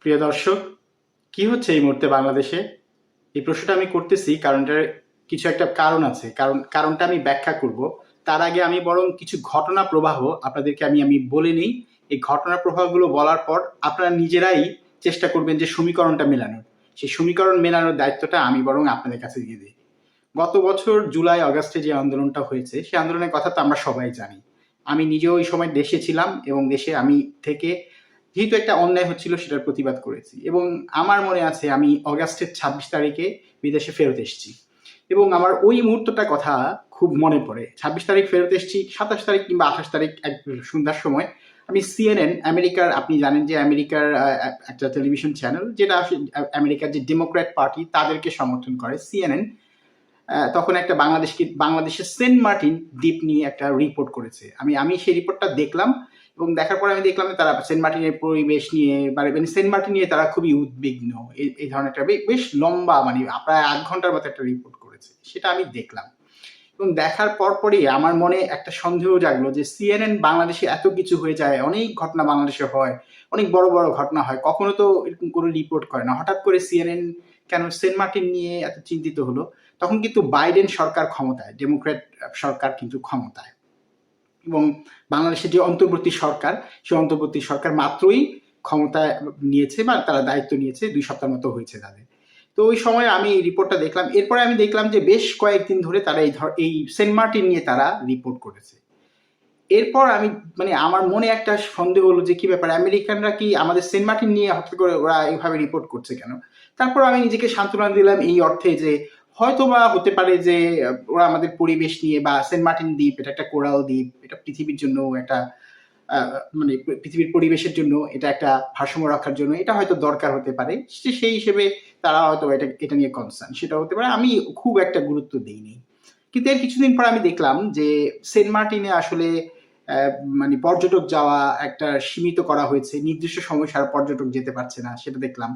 প্রিয় দর্শক, কি হচ্ছে এই মুহূর্তে বাংলাদেশে? এই প্রশ্নটা আমি করতেছি কারণটার কিছু একটা কারণ আছে। কারণ, কারণটা আমি ব্যাখ্যা করব। তার আগে আমি বরং কিছু ঘটনা প্রবাহ আপনাদেরকে আমি আমি বলে নিই। এই ঘটনা প্রবাহগুলো বলার পর আপনারা নিজেরাই চেষ্টা করবেন যে সমীকরণটা মেলানোর। সেই সমীকরণ মেলানোর দায়িত্বটা আমি বরং আপনাদের কাছে দিয়ে দিই। গত বছর জুলাই, আগস্টে যে আন্দোলনটা হয়েছে, সেই আন্দোলনের কথা তো আমরা সবাই জানি। আমি নিজেও ওই সময় দেশে ছিলাম এবং দেশে আমি থেকে যেহেতু একটা অন্যায় হচ্ছিল, সেটার প্রতিবাদ করেছি। এবং আমার মনে আছে, আমি অগাস্টের ছাব্বিশ তারিখে বিদেশে ফেরত এসেছি। এবং আমার ওই মুহূর্তটা কথা খুব মনে পড়ে। ছাব্বিশ তারিখ ফেরত এসেছি, সাতাশ তারিখ কিংবা আঠাশ তারিখ এক সন্ধ্যার সময়। আমি সিএনএন আমেরিকার, আপনি জানেন যে আমেরিকার একটা টেলিভিশন চ্যানেল, যেটা আমেরিকার যে ডেমোক্র্যাট পার্টি, তাদেরকে সমর্থন করে সিএনএন তখন একটা বাংলাদেশকে, বাংলাদেশের সেন্ট মার্টিন দ্বীপ নিয়ে একটা রিপোর্ট করেছে। আমি আমি সেই রিপোর্টটা দেখলাম। এবং দেখার পরে আমি দেখলাম যে তারা সেন্ট মার্টিনের পরিবেশ নিয়ে মানে সেন্ট মার্টিন নিয়ে তারা খুবই উদ্বিগ্ন। এই- এই ধরনের একটা বেশ লম্বা মানে প্রায় আধ ঘণ্টার মতো একটা রিপোর্ট করেছে। সেটা আমি দেখলাম। এবং দেখার পরপরই আমার মনে একটা সন্দেহ জাগলো যে সিএনএন বাংলাদেশে এত কিছু হয়ে যায়, অনেক ঘটনা বাংলাদেশে হয়, অনেক বড় বড় ঘটনা হয়, কখনো তো এরকম কোনো রিপোর্ট করে না। হঠাৎ করে সিএনএন কেন সেন্ট মার্টিন নিয়ে এত চিন্তিত হলো? তখন কিন্তু বাইডেন সরকার ক্ষমতায় ডেমোক্র্যাট সরকার কিন্তু ক্ষমতায়। এবং বাংলাদেশের যে অন্তর্বর্তী সরকার, সেই অন্তর্বর্তী সরকার মাত্রই ক্ষমতায় নিয়েছে বা তারা দায়িত্ব নিয়েছে, দুই সপ্তাহ মতো হয়েছে তাদের। তো ওই সময় আমি রিপোর্টটা দেখলাম। এরপরে আমি দেখলাম যে বেশ কয়েকদিন ধরে তারা এই ধর, এই সেন্ট মার্টিন নিয়ে তারা রিপোর্ট করেছে। এরপর আমি মানে আমার মনে একটা সন্দেহ হলো যে কি ব্যাপার, আমেরিকানরা কি আমাদের সেন্ট মার্টিন নিয়ে হঠাৎ করে ওরা এইভাবে রিপোর্ট করছে কেন? তারপর আমি নিজেকে সান্ত্বনা দিলাম এই অর্থে যে হয়তো বা হতে পারে যে ওরা আমাদের পরিবেশ নিয়ে বা সেন্ট মার্টিন দ্বীপ, এটা একটা কোরাল দ্বীপ, এটা পৃথিবীর জন্য একটা মানে পৃথিবীর পরিবেশের জন্য এটা একটা ভারসাম্য রক্ষার জন্য এটা হয়তো দরকার হতে পারে। সেই হিসেবে তারা হয়তো এটা এটা নিয়ে কনসার্ন সেটা হতে পারে। আমি খুব একটা গুরুত্ব দিইনি। কিন্তু এর কিছুদিন পর আমি দেখলাম যে, সেন্ট মার্টিনে আসলে মানে পর্যটক যাওয়া একটা সীমিত করা হয়েছে। নির্দিষ্ট সময় সারা পর্যটক যেতে পারছে না, সেটা দেখলাম।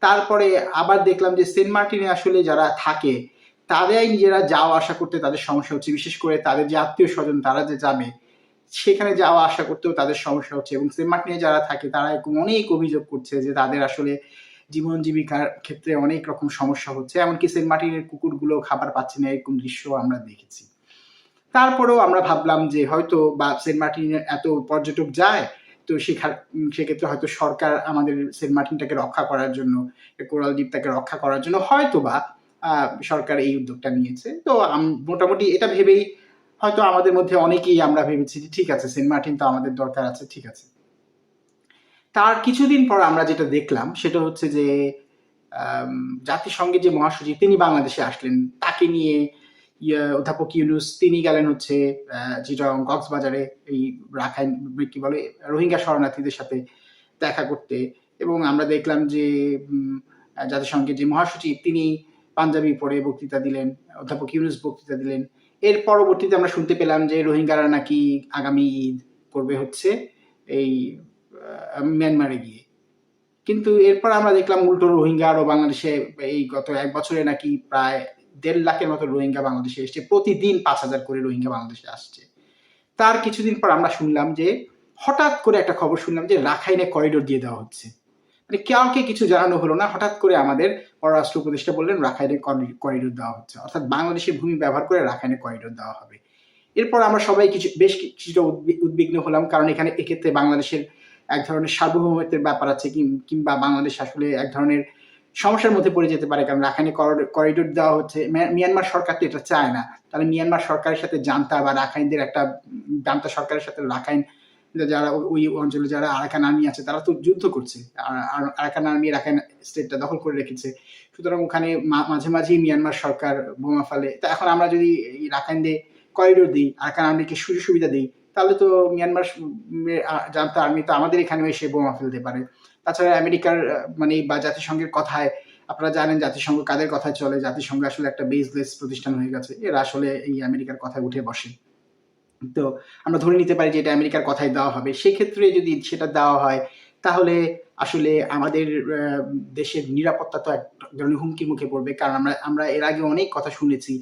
তারপরে আবার দেখলাম যে সেন্ট মার্টিনে আসলে যারা থাকে, তারাই নিজেরা যাওয়া আসা করতে তাদের সমস্যা হচ্ছে। বিশেষ করে তাদের যে আত্মীয় স্বজন, তারা যে যাবে সেখানে যাওয়া আসা করতেও তাদের সমস্যা হচ্ছে। এবং সেন্ট মার্টিনে যারা থাকে, তারা অনেক অভিযোগ করছে যে তাদের আসলে জীবন জীবিকার ক্ষেত্রে অনেক রকম সমস্যা হচ্ছে। এমনকি সেন্ট মার্টিনের কুকুরগুলো খাবার পাচ্ছে না এরকম দৃশ্য আমরা দেখেছি। তারপরেও আমরা ভাবলাম যে হয়তো বা সেন্ট মার্টিনে এত পর্যটক যায় তো সেখা- উম, সেক্ষেত্রে হয়তো সরকার আমাদের সেন্ট মার্টিনটাকে রক্ষা করার জন্য কোরাল দ্বীপটাকে রক্ষা করার জন্য হয়তো বা সরকার এই উদ্যোগটা নিয়েছে। তো মোটামুটি এটা ভেবেই হয়তো আমাদের মধ্যে অনেকেই আমরা ভেবেছি যে ঠিক আছে সেন্ট মার্টিন তো আমাদের দরকার আছে ঠিক আছে। তার কিছুদিন পর আমরা যেটা দেখলাম সেটা হচ্ছে যে জাতিসংঘের যে মহাসচিব তিনি বাংলাদেশে আসলেন। তাকে নিয়ে অধ্যাপক ইউনুস, তিনি গেলেন হচ্ছে চিটাগং কক্সবাজারে এই রাখাইন কি বলে, রোহিঙ্গা শরণার্থীদের সাথে দেখা করতে এবং আমরা দেখলাম যে জাতিসংঘের যে মহাসচিব, তিনি পাঞ্জাবি পরে বক্তৃতা দিলেন, অধ্যাপক ইউনুস বক্তৃতা দিলেন। এর পরবর্তীতে আমরা শুনতে পেলাম যে, রোহিঙ্গারা নাকি আগামী ঈদ করবে হচ্ছে এই মিয়ানমারে গিয়ে। কিন্তু এরপর আমরা দেখলাম উল্টো রোহিঙ্গা আরও বাংলাদেশে এই গত এক বছরে নাকি প্রায় দেড় লাখের মতো রোহিঙ্গা বাংলাদেশে এসছে। প্রতিদিন পাঁচ হাজার করে রোহিঙ্গা বাংলাদেশে আসছে। তার কিছুদিন পর আমরা শুনলাম যে, হঠাৎ করে একটা খবর শুনলাম যে, রাখাইনে করিডোর দিয়ে দেওয়া হচ্ছে। মানে কাউকে কিছু জানানো হলো না, হঠাৎ করে আমাদের পররাষ্ট্র উপদেষ্টা বললেন, রাখাইনে করিডোর দেওয়া হচ্ছে। অর্থাৎ বাংলাদেশের ভূমি ব্যবহার করে রাখাইনে করিডোর দেওয়া হবে। এরপর আমরা সবাই কিছু, বেশ কিছুটা উদ্বি- উদ্বিগ্ন হলাম, কারণ এখানে এক্ষেত্রে বাংলাদেশের এক ধরনের সার্বভৌমত্বের ব্যাপার আছে কিংবা বাংলাদেশ আসলে এক ধরনের সমস্যার মধ্যে পড়ে যেতে পারে, কারণ রাখাইনে করিডোর দেওয়া হচ্ছে। মিয়ানমার সরকার তো এটা চায় না। তাহলে মিয়ানমার সরকারের সাথে জানতা বা রাখাইনদের একটা জান্তা সরকারের সাথে রাখাইন যারা ওই অঞ্চলে যারা আরাকান আর্মি আছে, তারা তো যুদ্ধ করছে। আর- আর আরাকান আর্মি রাখাইন স্টেটটা দখল করে রেখেছে। সুতরাং ওখানে মাঝে মাঝেই মিয়ানমার সরকার বোমা ফেলে। তা এখন আমরা যদি রাখাইনদের করিডোর দিই, আরাকান আর্মিকে সুযোগ সুবিধা দিই, তাহলে তো মিয়ানমার জানতা আর্মি তো আমাদের এখানেও এসে বোমা ফেলতে পারে। তাছাড়া আমেরিকার মানে বা জাতিসংঘের কথায়, আপনারা জানেন জাতিসংঘ কাদের কথায় চলে? জাতিসংঘ আসলে একটা বেসলেস প্রতিষ্ঠান হয়ে গেছে। এরা আসলে এই আমেরিকার কথায় উঠে বসে। তো আমরা ধরে নিতে পারি যে এটা আমেরিকার কথাই দেওয়া হবে। সেক্ষেত্রে যদি সেটা দেওয়া হয়, তাহলে আসলে আমাদের দেশের নিরাপত্তা তো এক ধরনের হুমকির মুখে পড়বে। কারণ আমরা আমরা এর আগে অনেক কথা শুনেছি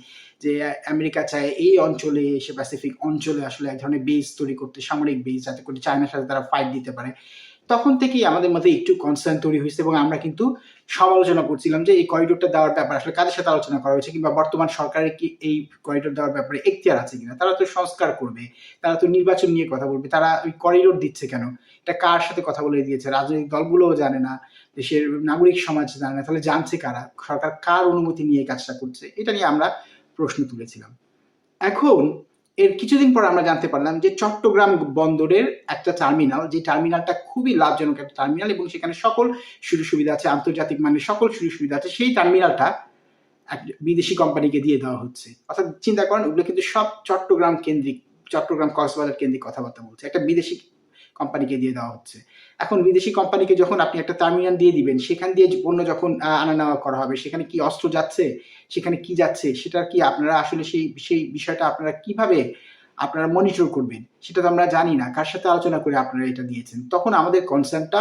যে আমেরিকা চায় এই অঞ্চলে এসে প্যাসিফিক অঞ্চলে আসলে এক ধরনের বেস তৈরি করতে, সামরিক বেস যাতে করে চায়নার সাথে তারা ফাইট দিতে পারে। তখন থেকেই আমাদের মধ্যে একটু কনসার্ন তৈরি হয়েছে এবং আমরা কিন্তু সমালোচনা করছিলাম যে এই করিডোরটা দেওয়ার ব্যাপার আসলে কাদের সাথে আলোচনা করা হয়েছে কিংবা বর্তমান সরকারের কি এই করিডোর দেওয়ার ব্যাপারে এখতিয়ার আছে কিনা? তারা তো সংস্কার করবে, তারা তো নির্বাচন নিয়ে কথা বলবে, তারা ওই করিডোর দিচ্ছে কেন? এটা কার সাথে কথা বলে দিয়েছে? রাজনৈতিক দলগুলোও জানে না, দেশের নাগরিক সমাজ জানে না, তাহলে জানছে কারা? সরকার কার অনুমতি নিয়ে কাজটা করছে? এটা নিয়ে আমরা প্রশ্ন তুলেছিলাম। এখন এর কিছুদিন পর আমরা জানতে পারলাম যে চট্টগ্রাম বন্দরের একটা টার্মিনাল যে টার্মিনালটা খুবই লাভজনক একটা টার্মিনাল এবং সেখানে সকল সুযোগ সুবিধা আছে, আন্তর্জাতিক মানের সকল সুযোগ সুবিধা আছে, সেই টার্মিনালটা বিদেশি কোম্পানিকে দিয়ে দেওয়া হচ্ছে। অর্থাৎ চিন্তা করেন, ওগুলো কিন্তু সব চট্টগ্রাম কেন্দ্রিক, চট্টগ্রাম কক্সবাজার কেন্দ্রিক কথাবার্তা বলছে। একটা বিদেশি কোম্পানিকে দিয়ে দেওয়া হচ্ছে। এখন বিদেশি কোম্পানিকে যখন আপনি একটা টার্মিনাল দিয়ে দিবেন, সেখান দিয়ে পণ্য যখন আনা নেওয়া করা হবে, সেখানে কি অস্ত্র যাচ্ছে, সেখানে কি যাচ্ছে সেটা কি আপনারা আসলে সেই সেই বিষয়টা আপনারা কীভাবে আপনারা মনিটর করবেন, সেটা তো আমরা জানি না। কার সাথে আলোচনা করে আপনারা এটা দিয়েছেন? তখন আমাদের কনসার্নটা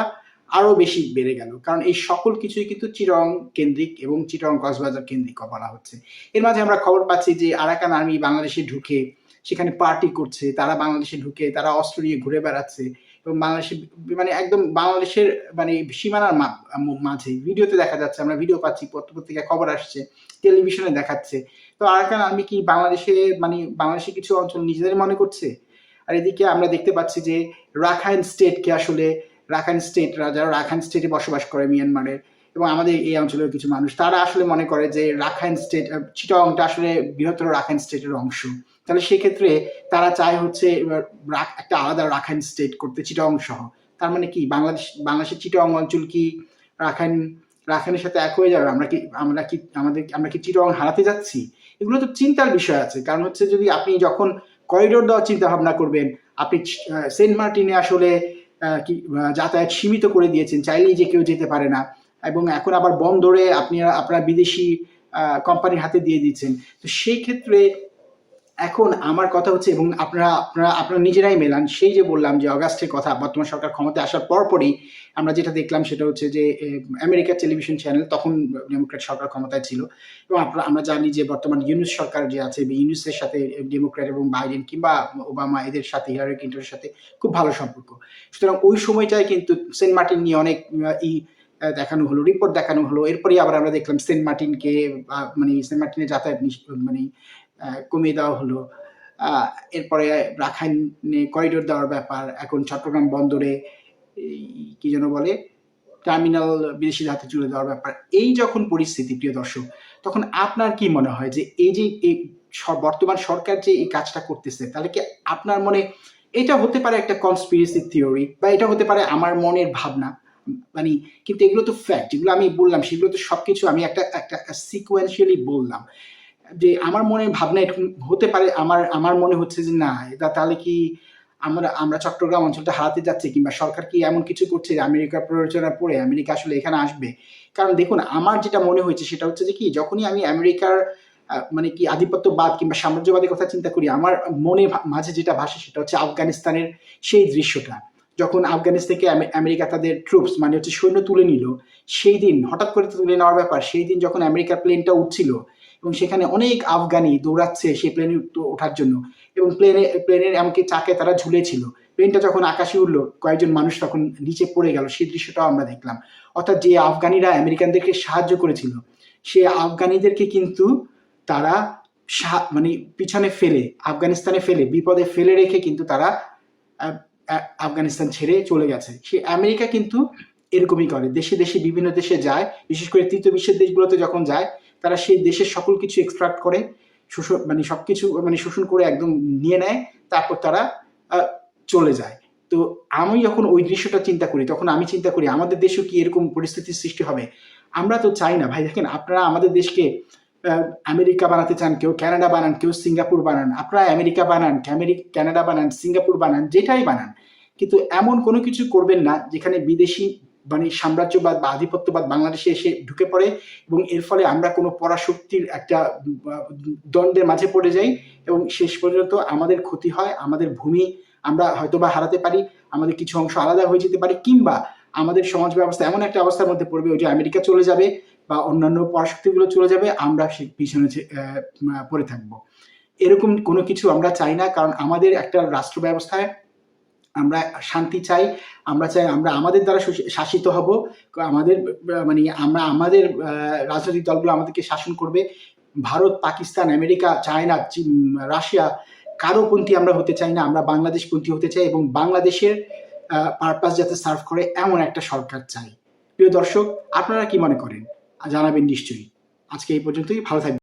আরও বেশি বেড়ে গেল। কারণ এই সকল কিছুই কিন্তু চিরং কেন্দ্রিক এবং চিরং কক্সবাজার কেন্দ্রিক বলা হচ্ছে। এর মাঝে আমরা খবর পাচ্ছি যে আরাকান আর্মি বাংলাদেশে ঢুকে সেখানে পার্টি করছে, তারা বাংলাদেশে ঢুকে তারা অস্ত্র নিয়ে ঘুরে বেড়াচ্ছে। বাংলাদেশে মানে একদম বাংলাদেশের মানে সীমানার মাঝে। ভিডিওতে দেখা যাচ্ছে, আমরা ভিডিও পাচ্ছি পত্রপত্রিকায় খবর আসছে, টেলিভিশনে দেখাচ্ছে। তো আরাকান আর্মি কি বাংলাদেশে মানে বাংলাদেশে কিছু অঞ্চল নিজেদের মনে করছে? আর এদিকে আমরা দেখতে পাচ্ছি যে রাখাইন স্টেটকে আসলে, রাখাইন স্টেট যারা রাখাইন স্টেটে বসবাস করে মিয়ানমারের এবং আমাদের এই অঞ্চলের কিছু মানুষ, তারা আসলে মনে করে যে রাখাইন স্টেট চিটাংটা আসলে বৃহত্তর রাখাইন স্টেটের অংশ। তাহলে সেক্ষেত্রে তারা চায় হচ্ছে একটা আলাদা রাখাইন স্টেট করতে চিটাং সহ। তার মানে কি? বাংলাদেশ, বাংলাদেশের চিটাং অঞ্চল কি রাখাইন, রাখাইনের সাথে এক হয়ে যাবে? আমরা কি আমরা কি, আমাদের আমরা কি চিটাং হারাতে যাচ্ছি? এগুলো তো চিন্তার বিষয় আছে। কারণ হচ্ছে যদি আপনি যখন করিডোর দেওয়ার চিন্তা ভাবনা করবেন, আপনি সেন্ট মার্টিনে আসলে কি যাতায়াত সীমিত করে দিয়েছেন, চাইলেই যে কেউ যেতে পারে না। এবং এখন আবার বন্দরে আপনি, আপনার বিদেশি কোম্পানির হাতে দিয়ে দিচ্ছেন। তো সেই ক্ষেত্রে এখন আমার কথা হচ্ছে এবং আপনারা আপনারা আপনারা নিজেরাই মেলান। সেই যে বললাম যে অগাস্টের কথা, বর্তমান সরকার ক্ষমতায় আসার পরপরই আমরা যেটা দেখলাম সেটা হচ্ছে যে আমেরিকার টেলিভিশন চ্যানেল তখন ডেমোক্র্যাট সরকার ক্ষমতায় ছিল। এবং আপনারা, আমরা জানি যে বর্তমান ইউনুস সরকার যে আছে ইউনুসের সাথে ডেমোক্র্যাট এবং বাইডেন কিংবা ওবামা, এদের সাথে, হিলারি ক্লিন্টনের সাথে খুব ভালো সম্পর্ক। সুতরাং ওই সময়টায় কিন্তু সেন্ট মার্টিন নিয়ে অনেক, ই দেখানো হলো রিপোর্ট দেখানো হলো। এরপরেই আবার আমরা দেখলাম সেন্ট মার্টিনকে মানে সেন্ট মার্টিনের যাতায়াত মানে কমিয়ে দেওয়া হলো। এরপরে রাখাইনে করিডোর দেওয়ার ব্যাপার, এখন চট্টগ্রাম বন্দরে কি যেন বলে টার্মিনাল বিদেশিদের হাতে তুলে দেওয়ার ব্যাপার। এই যখন পরিস্থিতি, প্রিয় দর্শক, তখন আপনার কি মনে হয় যে এই যে এই বর্তমান সরকার যে এই কাজটা করতেছে, তাহলে কি আপনার মনে এটা হতে পারে একটা কনস্পিরেসি থিওরি বা এটা হতে পারে আমার মনের ভাবনা? মানে কিন্তু এগুলো তো ফ্যাক্ট যেগুলো আমি বললাম, সেগুলো তো সবকিছু আমি একটা একটা সিকোয়েন্সিয়ালি বললাম। যে আমার মনে ভাবনা এরকম হতে পারে, আমার আমার মনে হচ্ছে যে না, এটা তাহলে কি আমরা আমরা চট্টগ্রাম অঞ্চলটা হারাতে যাচ্ছি কিংবা সরকার কি এমন কিছু করছে আমেরিকার প্ররোচনা পড়ে আমেরিকা আসলে এখানে আসবে? কারণ দেখুন, আমার যেটা মনে হয়েছে সেটা হচ্ছে যে কি, যখনই আমি আমেরিকার মানে কি আধিপত্যবাদ কিংবা সাম্রাজ্যবাদের কথা চিন্তা করি, আমার মনে মাঝে যেটা ভাসে সেটা হচ্ছে আফগানিস্তানের সেই দৃশ্যটা। যখন আফগানিস্তান থেকে আমেরিকা তাদের ট্রুপস মানে হচ্ছে সৈন্য তুলে নিল, সেই দিন, হঠাৎ করে তুলে নেওয়ার ব্যাপার, সেই দিন যখন আমেরিকার প্লেনটা উঠছিল এবং সেখানে অনেক আফগানি দৌড়াচ্ছে সেই প্লেনে ওঠার জন্য। এবং প্লেনে প্লেনের এমনকি চাকে তারা ঝুলেছিল। প্লেনটা যখন আকাশে উঠল কয়েকজন মানুষ তখন নিচে পড়ে গেল। সেই দৃশ্যটাও আমরা দেখলাম। অর্থাৎ যে আফগানিরা আমেরিকানদেরকে সাহায্য করেছিল, সে আফগানিদেরকে কিন্তু তারা মানে পিছনে ফেলে, আফগানিস্তানে ফেলে, বিপদে ফেলে রেখে কিন্তু তারা আফগানিস্তান ছেড়ে চলে গেছে। সে আমেরিকা কিন্তু এরকমই করে। দেশে দেশে বিভিন্ন দেশে যায়, বিশেষ করে তৃতীয় বিশ্বের দেশগুলোতে যখন যায় তারা সেই দেশের সকল কিছু এক্সট্রাক্ট করে শোষণ মানে সবকিছু মানে শোষণ করে একদম নিয়ে নেয়, তারপর তারা চলে যায়। তো আমি যখন ওই দৃশ্যটা চিন্তা করি, তখন আমি চিন্তা করি, আমাদের দেশেও কি এরকম পরিস্থিতির সৃষ্টি হবে? আমরা তো চাই না, ভাই, দেখেন আপনারা আমাদের দেশকে আমেরিকা বানাতে চান, কেউ কানাডা বানান, কেউ সিঙ্গাপুর বানান, আপনারা আমেরিকা বানান কানাডা বানান, সিঙ্গাপুর বানান, যেটাই বানান, কিন্তু এমন কোনো কিছু করবেন না, যেখানে বিদেশি মানে সাম্রাজ্যবাদ বা আধিপত্যবাদ বাংলাদেশে এসে ঢুকে পড়ে এবং এর ফলে আমরা কোনো পরাশক্তির একটা দ্বন্দ্বের মাঝে পড়ে যাই এবং শেষ পর্যন্ত আমাদের ক্ষতি হয়, আমাদের ভূমি আমরা হয়তোবা হারাতে পারি, আমাদের কিছু অংশ আলাদা হয়ে যেতে পারে কিংবা আমাদের সমাজ ব্যবস্থা এমন একটা অবস্থার মধ্যে পড়বে ওই যে আমেরিকা চলে যাবে বা অন্যান্য পরাশক্তিগুলো চলে যাবে, আমরা সে পিছনে পড়ে থাকব। এরকম কোনো কিছু আমরা চাই না কারণ আমাদের একটা রাষ্ট্র ব্যবস্থায় আমরা শান্তি চাই, আমরা চাই আমরা আমাদের দ্বারা শাসিত হব, আমাদের মানে আমরা আমাদের রাজনৈতিক দলগুলো আমাদেরকে শাসন করবে। Bharat, Pakistan, America, China Russia, কারোপন্থী আমরা হতে চাই না, আমরা বাংলাদেশপন্থী হতে চাই এবং বাংলাদেশের পারপাস যাতে সার্ভ করে এমন একটা সরকার চাই। প্রিয় দর্শক, আপনারা কি মনে করেন? জানাবেন নিশ্চয়ই। আজকে এই পর্যন্তই, ভালো থাকবেন।